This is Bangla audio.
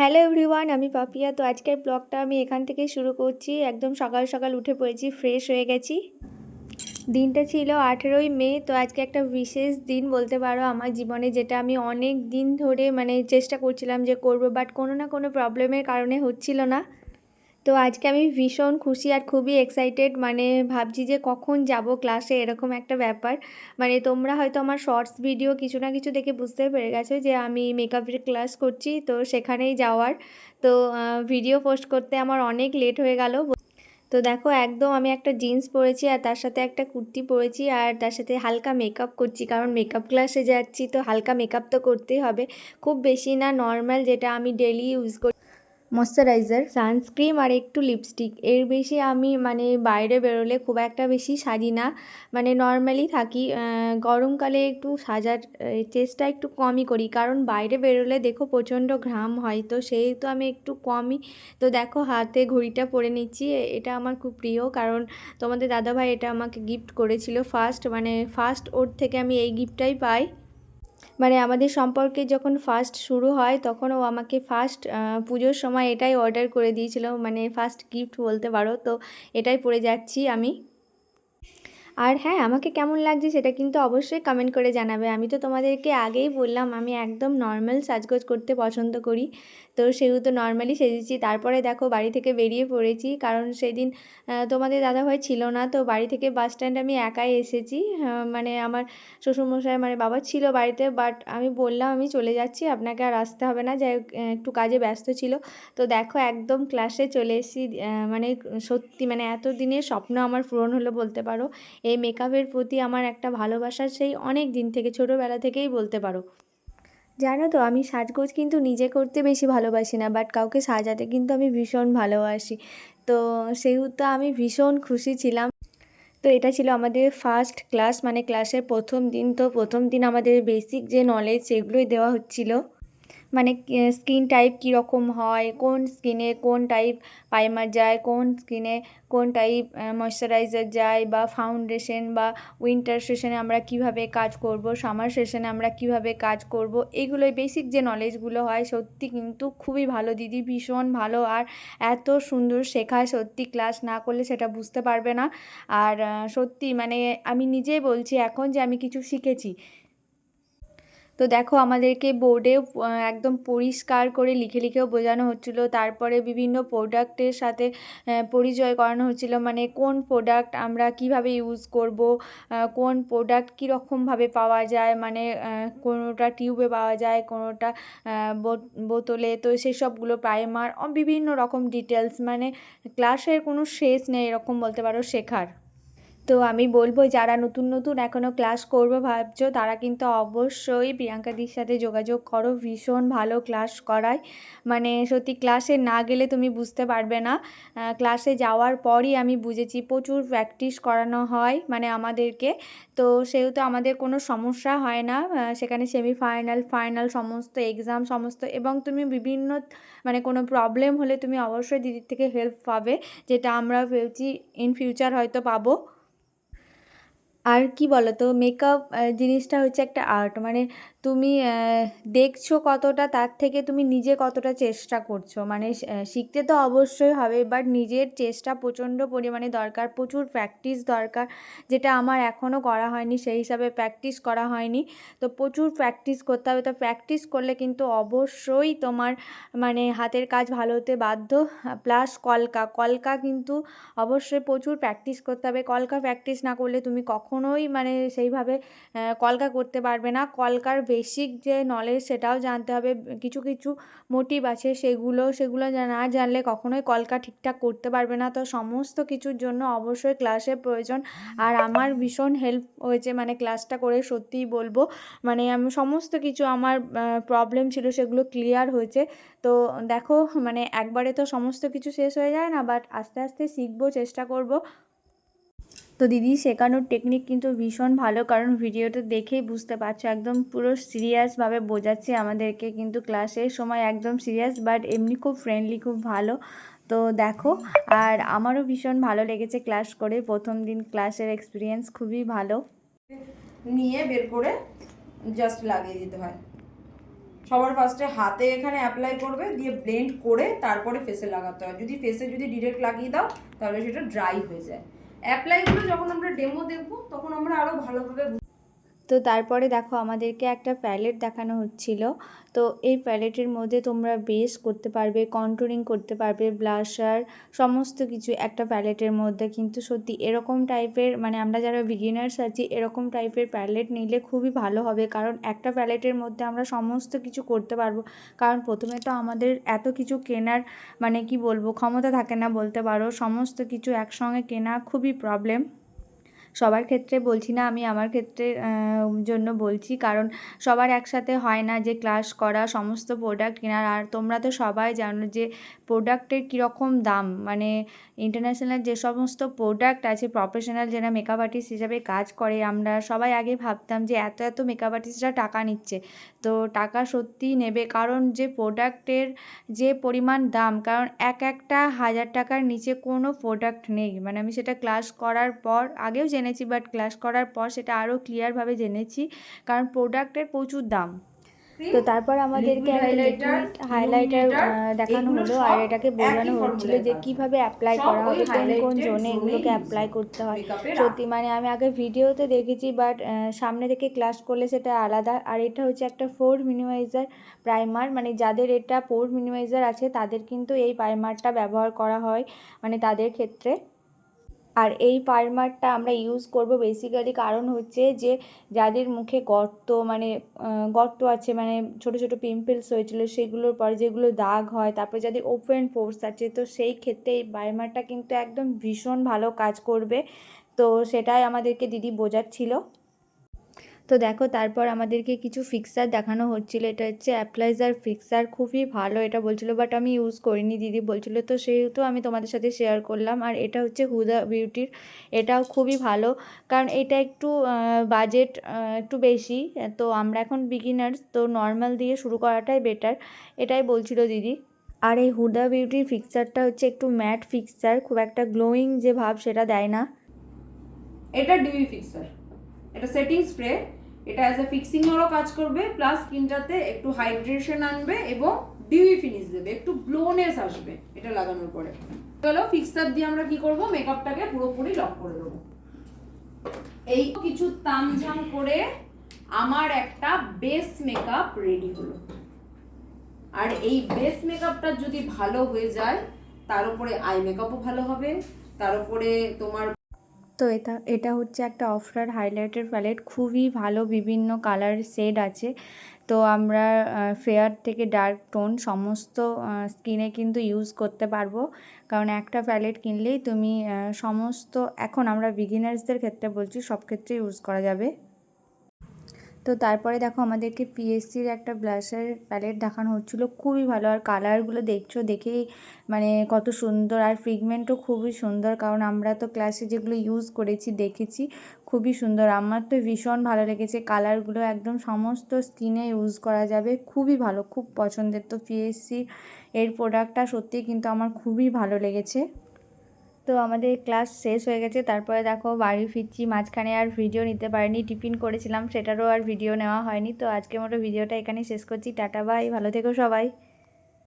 হ্যালো এভরিওয়ান আমি পাপিয়া। তো আজকের ব্লগটা আমি এখান থেকে শুরু করছি। একদম সকাল সকাল উঠে পড়েছি ফ্রেশ হয়ে গেছি। দিনটা ছিল আঠেরোই মে, তো আজকে একটা বিশেষ দিন বলতে পারো আমার জীবনে, যেটা আমি অনেক দিন ধরে মানে চেষ্টা করছিলাম যে করব বাট কোনো না কোনো প্রবলেমের কারণে হচ্ছিল না। তো আজকে আমি ভীষণ খুশি আর খুবই এক্সাইটেড মানে ভাবছি যে কখন যাব ক্লাসে এরকম একটা ব্যাপার। মানে তোমরা হয়তো আমার শর্টস ভিডিও কিছু না কিছু দেখে বুঝতে পেরে গেছো যে আমি মেকআপের ক্লাস করছি, তো সেখানেই যাওয়ার। তো ভিডিও পোস্ট করতে আমার অনেক লেট হয়ে গেল। তো দেখো, একদম আমি একটা জিন্স পরেছি আর তার সাথে একটা কুর্তি পরেছি আর তার সাথে হালকা মেকআপ করছি, কারণ মেকআপ ক্লাসে যাচ্ছি, তো হালকা মেকআপ তো করতেই হবে। খুব বেশি না নর্মাল যেটা আমি ডেলি ইউজ করি ময়শ্চারাইজার। সানস্ক্রিম আর একটু লিপস্টিক। এর বেশি আমি মানে বাইরে বেরোলে খুব একটা বেশি সাজি না। মানে নর্মালি থাকি। গরমকালে একটু সাজার চেষ্টা একটু কমই করি। কারণ বাইরে বেরোলে দেখো প্রচণ্ড ঘাম হয়। তো সেহেতু আমি একটু কমই। তো দেখো হাতে ঘড়িটা পরে নিচ্ছি। এটা আমার খুব প্রিয়। কারণ তোমাদের দাদাভাই এটা আমাকে গিফট করেছিল। ফার্স্ট মানে ফার্স্ট ওর থেকে আমি এই গিফটটাই পাই। মানে আমাদের সম্পর্কে যখন ফার্স্ট শুরু হয়, তখন ও আমাকে ফার্স্ট পুজোর সময় এটাই অর্ডার করে দিয়েছিল মানে ফার্স্ট গিফট বলতে পারো। তো এটাই পরে যাচ্ছি আমি। আর হ্যাঁ আমাকে কেমন লাগছে সেটা কিন্তু অবশ্যই কমেন্ট করে জানাবে। আমি তো তোমাদেরকে আগেই বললাম, আমি একদম নর্মাল সাজগোজ করতে পছন্দ করি। তো সেহেতু নর্মালি সেজেছি। তারপরে দেখো বাড়ি থেকে বেরিয়ে পড়েছি, কারণ সেদিন তোমাদের দাদাভাই ছিল না, তো বাড়ি থেকে বাস স্ট্যান্ড আমি একাই এসেছি। মানে আমার শ্বশুরমশাই মানে বাবা ছিল বাড়িতে বাট আমি বললাম আমি চলে যাচ্ছি, আপনাকে আর আসতে হবে না, যাই একটু কাজে ব্যস্ত ছিল। তো দেখো একদম ক্লাসে চলে এসেছি মানে সত্যি মানে এত দিনের স্বপ্ন আমার পূরণ হলো বলতে পারো। এই মেকআপের প্রতি আমার একটা ভালোবাসা সেই অনেক দিন থেকে, ছোটোবেলা থেকেই বলতে পারো। জানো তো, আমি সাজগোজ কিন্তু নিজে করতে বেশি ভালোবাসি না বাট কাউকে সাজাতে কিন্তু আমি ভীষণ ভালোবাসি। তো সেহেতু আমি ভীষণ খুশি ছিলাম। তো এটা ছিল আমাদের ফার্স্ট ক্লাস মানে ক্লাসের প্রথম দিন। তো প্রথম দিন আমাদের বেসিক যে নলেজ সেগুলোই দেওয়া হচ্ছিল। মানে স্কিন টাইপ কীরকম হয়, কোন স্কিনে কোন টাইপ প্রাইমার যায়, কোন স্কিনে কোন টাইপ ময়শ্চারাইজার যায় বা ফাউন্ডেশন বা উইন্টার সেশনে আমরা কীভাবে কাজ করব সামার সেশনে আমরা কীভাবে কাজ করব, এগুলোই বেসিক যে নলেজগুলো হয় সত্যি কিন্তু খুবই ভালো। দিদি ভীষণ ভালো আর এত সুন্দর শেখায় সত্যি ক্লাস না করলে সেটা বুঝতে পারবে না। আর সত্যি মানে আমি নিজেই বলছি এখন যে আমি কিছু শিখেছি। তো দেখো আমাদেরকে বোর্ডে একদম পরিষ্কার করে লিখে লিখেও বোঝানো হচ্ছিল। তারপরে বিভিন্ন প্রোডাক্টের সাথে পরিচয় করানো হচ্ছিল। মানে কোন প্রোডাক্ট আমরা কীভাবে ইউজ করব কোন প্রোডাক্ট কীরকমভাবে পাওয়া যায় মানে কোনোটা টিউবে পাওয়া যায়, কোনোটা বোতলে। তো সেসবগুলো প্রাইমার বিভিন্ন রকম ডিটেলস মানে ক্লাসের কোনো শেষ নেই, এরকম বলতে পারো শেখার। তো আমি বলব, যারা নতুন নতুন এখনও ক্লাস করব ভাবছ, তারা কিন্তু অবশ্যই প্রিয়াঙ্কাদির সাথে যোগাযোগ করো। ভীষণ ভালো ক্লাস করায়। মানে সত্যি ক্লাসে না গেলে তুমি বুঝতে পারবে না। ক্লাসে যাওয়ার পরই আমি বুঝেছি, প্রচুর প্র্যাকটিস করানো হয় মানে আমাদেরকে। তো সেহেতু আমাদের কোনো সমস্যা হয় না। সেখানে সেমিফাইনাল ফাইনাল সমস্ত এক্সাম সমস্ত এবং তুমি বিভিন্ন মানে কোনো প্রবলেম হলে তুমি অবশ্যই দিদির থেকে হেল্প পাবে, যেটা আমরা ভেবেছি ইন ফিউচার হয়তো পাবো। আর কি বলো তো মেকআপ জিনিসটা হচ্ছে একটা আর্ট মানে তুমি দেখছ কতটা, তার থেকে তুমি নিজে কতটা চেষ্টা করছ? মানে শিখতে তো অবশ্যই হবে বাট নিজের চেষ্টা প্রচণ্ড পরিমাণে দরকার, প্রচুর প্র্যাকটিস দরকার, যেটা আমার এখনও করা হয়নি, সেই হিসাবে প্র্যাকটিস করা হয়নি। তো প্রচুর প্র্যাকটিস করতে হবে, তো প্র্যাকটিস করলে কিন্তু অবশ্যই তোমার মানে হাতের কাজ ভালো হতে বাধ্য। প্লাস কলকা কলকা কিন্তু অবশ্যই প্রচুর প্র্যাকটিস করতে হবে। কলকা প্র্যাকটিস না করলে তুমি কখনোই মানে সেইভাবে কলকা করতে পারবে না। কলকার বেসিক যে নলেজ সেটাও জানতে হবে, কিছু কিছু মোটিভ আছে সেগুলো সেগুলো না জানলে কখনোই কলকা ঠিকঠাক করতে পারবে না। তো সমস্ত কিছুর জন্য অবশ্যই ক্লাসের প্রয়োজন। আর আমার ভীষণ হেল্প হয়েছে মানে ক্লাসটা করে সত্যিই বলব মানে আমি সমস্ত কিছু আমার প্রবলেম ছিল সেগুলো ক্লিয়ার হয়েছে। তো দেখো মানে একবারে তো সমস্ত কিছু শেষ হয়ে যায় না বাট আস্তে আস্তে শিখব, চেষ্টা করব। তো দিদি, শেখানোর টেকনিক কিন্তু ভীষণ ভালো। কারণ ভিডিওটা দেখেই বুঝতে পারছ, একদম পুরো সিরিয়াসভাবে বোঝাচ্ছে আমাদেরকে। কিন্তু ক্লাসের সময় একদম সিরিয়াস বাট এমনি খুব ফ্রেন্ডলি খুব ভালো। তো দেখো, আর আমারও ভীষণ ভালো লেগেছে ক্লাস করে। প্রথম দিন ক্লাসের এক্সপিরিয়েন্স খুবই ভালো। নিয়ে বের করে জাস্ট লাগিয়ে দিতে হয়। সবার ফার্স্টে হাতে এখানে অ্যাপ্লাই করবে, দিয়ে ব্লেন্ড করে তারপরে ফেসে লাগাতে হয়। যদি ফেসে যদি ডিরেক্ট লাগিয়ে দাও, তাহলে সেটা ড্রাই হয়ে যায়। অ্যাপ্লাইগুলো যখন আমরা ডেমো দেখব তখন আমরা আরও ভালোভাবে তো তারপরে দেখো আমাদেরকে একটা প্যালেট দেখানো হচ্ছিল। তো এই প্যালেটের মধ্যে তোমরা বেস করতে পারবে কন্ট্রোলিং করতে পারবে ব্লাশার সমস্ত কিছু একটা প্যালেটের মধ্যে। কিন্তু সত্যি এরকম টাইপের মানে আমরা যারা বিগিনার্স আছি, এরকম টাইপের প্যালেট নিলে খুবই ভালো হবে। কারণ একটা প্যালেটের মধ্যে আমরা সমস্ত কিছু করতে পারব। কারণ প্রথমে তো আমাদের এত কিছু কেনার মানে কি বলব, ক্ষমতা থাকে না বলতে পারো। সমস্ত কিছু একসঙ্গে কেনা খুবই প্রবলেম সবার ক্ষেত্রে বলছি না, আমি আমার ক্ষেত্রে জন্য বলছি। কারণ সবার একসাথে হয় না যে ক্লাস করা, সমস্ত প্রোডাক্ট কেনার। আর তোমরা তো সবাই জানো যে প্রোডাক্টের কীরকম দাম। মানে ইন্টারন্যাশনাল যে সমস্ত প্রোডাক্ট আছে প্রফেশনাল যারা মেকআপ আর্টিস্ট হিসাবে কাজ করে, আমরা সবাই আগে ভাবতাম যে এত এত মেকআপ আর্টিস্টরা টাকা নিচ্ছে। তো টাকা সত্যিই নেবে। কারণ যে প্রোডাক্টের যে পরিমাণ দাম, কারণ এক একটা হাজার টাকার নিচে কোনো প্রোডাক্ট নেই। মানে আমি সেটা ক্লাস করার পর আগেও জেনেছি বাট ক্লাস করার পর সেটা আরও ক্লিয়ারভাবে জেনেছি কারণ প্রোডাক্টের প্রচুর দাম। তো তারপর আমাদেরকে হাইলাইটার দেখানো হলো আর এটাকে বোঝানো হচ্ছিল যে। কীভাবে অ্যাপ্লাই করা হবে কোন কোন জোনে এগুলোকে অ্যাপ্লাই করতে হয়। সত্যি মানে আমি আগে ভিডিওতে দেখেছি বাট সামনে থেকে ক্লাস করলে সেটা আলাদা। আর এটা হচ্ছে একটা ফোর মিনিমাইজার প্রাইমার মানে যাদের এটা পোর মিনিমাইজার আছে তাদের কিন্তু এই প্রাইমারটা ব্যবহার করা হয় মানে তাদের ক্ষেত্রে। আর এই প্রাইমারটা আমরা ইউজ করব বেসিক্যালি কারণ হচ্ছে যে যাদের মুখে গর্ত মানে গর্ত আছে মানে ছোট ছোট পিম্পলস হয়েছিল সেগুলোর পরে যেগুলো দাগ হয়, তারপরে যাদের ওপেন পোর্স আছে, তো সেই ক্ষেত্রে এই প্রাইমারটা কিন্তু একদম ভীষণ ভালো কাজ করবে। তো সেটাই আমাদেরকে দিদি বোঝাচ্ছিল। তো দেখো তারপর আমাদেরকে কিছু ফিক্সার দেখানো হচ্ছিল। এটা হচ্ছে অ্যাপ্লাইজার ফিক্সার খুবই ভালো এটা বলছিল বাট আমি ইউজ করিনি। দিদি বলছিল, তো সেহেতু আমি তোমাদের সাথে শেয়ার করলাম। আর এটা হচ্ছে হুদা বিউটির এটাও খুবই ভালো। কারণ এটা একটু বাজেট একটু বেশি। তো আমরা এখন বিগিনার্স তো নর্মাল দিয়ে শুরু করাটাই বেটার এটাই বলছিল দিদি। আর এই হুদা বিউটির ফিক্সারটা হচ্ছে একটু ম্যাট ফিক্সার খুব একটা গ্লোয়িং যে ভাব সেটা দেয় না। এটা ডিউই ফিক্সার এটা সেটিং স্প্রে এটা অ্যাজ এ ফিক্সিংয়েরও কাজ করবে প্লাস স্কিনটাতে একটু হাইড্রেশন আনবে এবং ডিউই ফিনিশ দেবে, একটু গ্লোনেস আসবে এটা লাগানোর পরে। চলো ফিক্সার দিয়ে আমরা কি করব? মেকআপটাকে পুরোপুরি লক করে দেবো। এই কিছু তামঝাম করে আমার একটা বেস মেকআপ রেডি হলো। আর এই বেস মেকআপটা যদি ভালো হয়ে যায়, তার উপরে আই মেকআপও ভালো হবে, তার উপরে তোমার তো এটা এটা হচ্ছে একটা অফরার হাইলাইটার প্যালেট খুবই ভালো বিভিন্ন কালার শেড আছে। তো আমরা ফেয়ার থেকে ডার্ক টোন সমস্ত স্কিনে কিন্তু ইউজ করতে পারব। কারণ একটা প্যালেট কিনলেই তুমি সমস্ত, এখন আমরা বিগিনার্সদের ক্ষেত্রে বলছি সব ক্ষেত্রে ইউজ করা যাবে। তো তারপরে দেখো আমাদেরকে পিএসসির একটা ব্লাশের প্যালেট দেখানো হচ্ছিল। খুবই ভালো। আর কালারগুলো দেখছ, দেখেই মানে কত সুন্দর। আর ফ্রিগমেন্টও খুবই সুন্দর, কারণ আমরা তো ক্লাসে যেগুলো ইউজ করেছি, দেখেছি, খুবই সুন্দর। আমার তো ভীষণ ভালো লেগেছে। কালারগুলো একদম সমস্ত স্কিনে ইউজ করা যাবে। খুবই ভালো, খুব পছন্দের। তো পিএসসি এর প্রোডাক্টটা সত্যিই কিন্তু আমার খুবই ভালো লেগেছে। তো আমাদের ক্লাস শেষ হয়ে গেছে। তারপরে দেখো বাড়ি ফিরছি, মাঝখানে আর ভিডিও নিতে পারিনি। টিফিন করেছিলাম, সেটারও আর ভিডিও নেওয়া হয়নি। তো আজকে মতো ভিডিওটা এখানেই শেষ করছি। টাটা বাই ভালো থেকো সবাই।